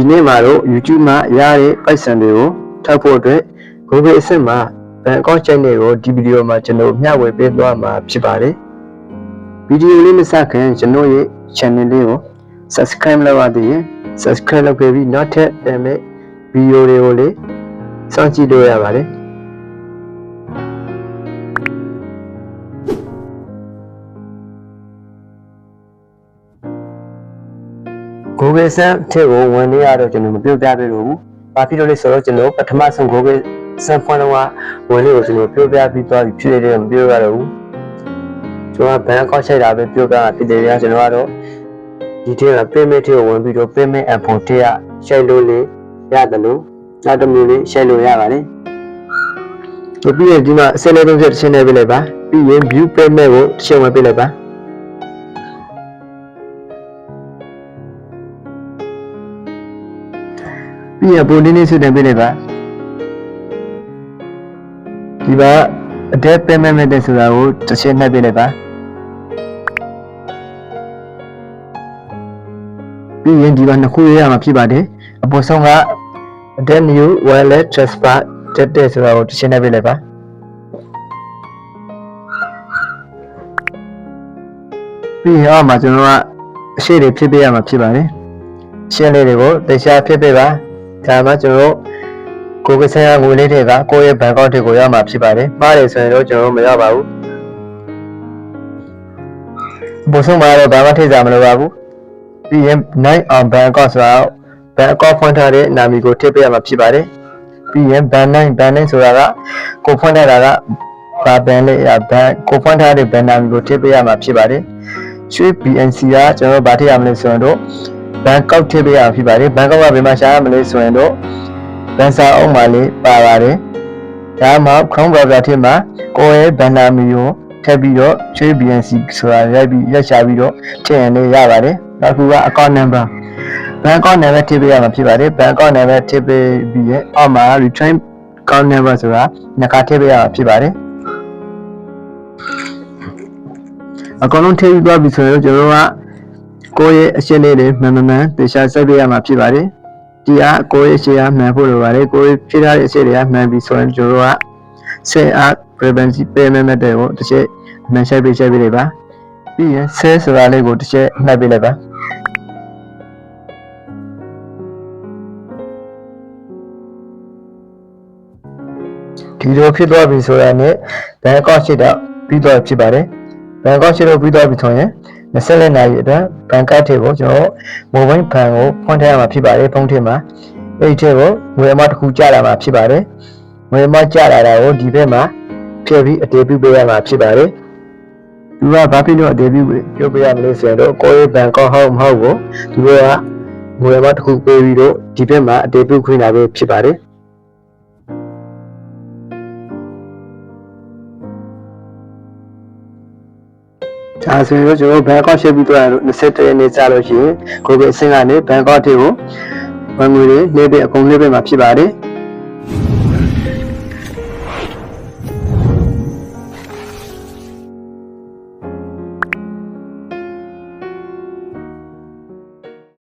ဒီနေ့မှာတော့ YouTube မှာရတဲ့ပိုက်ဆံတွေကိုထောက်ဖို့အတွက် Google အဆင့်မှာဘန်အကောင့်ချိတ်တွေကိုဒီဗီဒီယိုမှာကျွန်တော်မျှဝေပေးသွားမှာဖြစ်ပါတယ်ဗီဒီယိုလေးမစခင်ကျွန်တော်ရဲ့ channel လေးကို subscribe လုပ်ရသေးရင် subscribe လုပ်ခဲ့ပြီးနောက်ထပ်ပြန်မဲ့ဗီဒီယိုတွေကိုလည်းစောင့်ကြည့်လို့ရပါတယ် Google ဆန်းအထက်ကိုဝင်နေရတော့ကျွန်တော်မပြောပြပေးလို့ဘူး။ဘာဖြစ်လို့လဲဆိုတော့ကျွန်တော်ပထမဆုံး Google ဆန်းဖွင့်တော့ဝင်လေးကိုကျွန်တော်ပြောပြပြီးသွားပြီဖြစ်နေတယ်မပြောရတော့ဘူး။ကျွန်တော်ဘန်အကောင့်ချိန်တာပဲပြောပြတာဖြစ်တယ်ဗျာကျွန်တော်ကတော့ဒီထဲက payment တွေကိုဝင်ပြီးတော့ payment app ပေါ်ထည့်ရရှိုက်လို့လေရတယ်လို့နောက်တစ်မျိုးလေးရှိုက်လို့ရပါတယ်။ဒီပြီးရင်ဒီမှာအစင်းလေးသုံးချက်တစ်ချက်နဲ့ပြလိုက်ပါ။ပြီးရင် view payment ကိုတစ်ချက်ဝင်ပြလိုက်ပါ။ ပြီးရပုံနည်းနည်းဆွတင်ပေးလိုက်ပါဒီပါ adapt payment method ဆိုတာကိုတစ်ချက်နှက်ပေးလိုက်ပါပြီးရင်ဒီပါနှစ်ခုရရမှာဖြစ်ပါတယ်အပေါ်ဆုံးက adapt new wallet transfer တက်တဲ့ဆိုတာကိုတစ်ချက်နှက်ပေးလိုက်ပါပြီးရင်အောက်မှာကျွန်တော်ကအရှိတွေဖြစ်ပေးရမှာဖြစ်ပါတယ်ရှင်းလေးတွေကိုတရားဖြစ်ပေးပါ ဒါမှကျွန်တော်တို့ကိုယ်ကဆိုင်ရာငွေလေးတွေကကိုယ့်ရဲ့ဘဏ်ကောက်တွေကိုရမှာဖြစ်ပါတယ်မှားတယ်ဆိုရင်တော့ကျွန်တော်တို့မရပါဘူးဘုဆုံးမှာတော့ဘာမှထိစားမလိုပါဘူးပြီးရင် night on bank account ဆိုတာဘဏ်အကောင့်ဖွင့်ထားတဲ့နာမည်ကိုထည့်ပေးရမှာဖြစ်ပါတယ်ပြီးရင် ban 9 ban 9ဆိုတာကကိုဖွင့်ထားတာကဘာဘန်လေးဘန်ကိုဖွင့်ထားတဲ့ဘန်နာမည်ကိုထည့်ပေးရမှာဖြစ်ပါတယ်ရွှေ BNC ကကျွန်တော်တို့ဗာထည့်ရမလဲဆိုရင်တော့ ဘန်ကောက်ထည့်ပေးရမှာဖြစ်ပါတယ်ဘန်ကောက်ကဘယ်မှာရှာရမလဲဆိုရင်တော့ဘန်စာအုပ်မှာလေးပါပါတယ်ဒါမှ Chrome browser ထဲမှာကိုယ့်ရဲ့ဘန်နာမီကိုထည့်ပြီးတော့ရွှေ BNC ဆိုတာရိုက်ပြီးရက်ရှာပြီးတော့ထည့်ရင်လည်းရပါတယ်နောက်တစ်ခုက account number ဘန်ကောက် number ထည့်ပေးရမှာဖြစ်ပါတယ်ဘန်ကောက် number ထည့်ပေးပြီးရင်အောက်မှာ return account number ဆိုတာနှစ်ခါထည့်ပေးရမှာဖြစ်ပါတယ်အကောင်လုံးထည့်ပြီးသွားပြီဆိုရင်ကျွန်တော်တို့က ကိုယ့်ရဲ့အရှင်းလေးတွေမှန်မှန်မှန်တေချာစိုက်ပေးရမှာဖြစ်ပါတယ်ဒီအားကိုယ့်ရဲ့ရှေ့အားမှန်ဖို့လိုပါတယ်ကိုယ့်ရဲ့ဖြစ်ထားတဲ့အရှင်းတွေကမှန်ပြီဆိုရင်ကျွန်တော်တို့က set up privacy payment method ကိုတစ်ချက်မှန်ဆိုင်ပေးချက်ပေးလိုက်ပါပြီးရင် sell ဆိုတာလေးကိုတစ်ချက်နှိုက်ပေးလိုက်ပါဒီလိုဖြစ်သွားပြီဆိုတာနဲ့ဘန်ကောက်ရှိတော့ပြီးတော့ဖြစ်ပါတယ်ဘန်ကောက်ရှိတော့ပြီးတော့ပြီဆိုရင် 24နာရီအတွက်ဘန်ကတ်ထေကိုကျွန်တော်မိုဘိုင်းဖန်ကိုဖွင့်ထားရမှာဖြစ်ပါတယ်ဖုန်းထဲမှာအဲ့ဒီထဲကိုငွေအမတစ်ခုကျလာမှာဖြစ်ပါတယ်ငွေအမကျလာတာကိုဒီဘက်မှာဖြည့်ပြီးအတေးပြုပေးရမှာဖြစ်ပါတယ်သူကဘာဖြစ်လို့အတေးပြုပြုပေးရမလဲဆိုရင်တော့ကိုယ့်ရဲ့ဘန်ကောက်ဟုတ်မဟုတ်ကိုသူတို့ကငွေအမတစ်ခုပေးပြီးတော့ဒီဘက်မှာအတေးပြုခွင့်လာပဲဖြစ်ပါတယ် ဒါဆိုရင်တော့ကျွန်တော်ဘန်ကောက်ရှေ့ပြီးတော့21ရက်နေ့ကြာလို့ရှိရင်ကိုယ်ပဲအဆင့်ကနေဘန်ကောက်ထေကိုဝင်ငွေတွေနေပြီးအကုန်နေပြီးမှဖြစ်ပါတယ်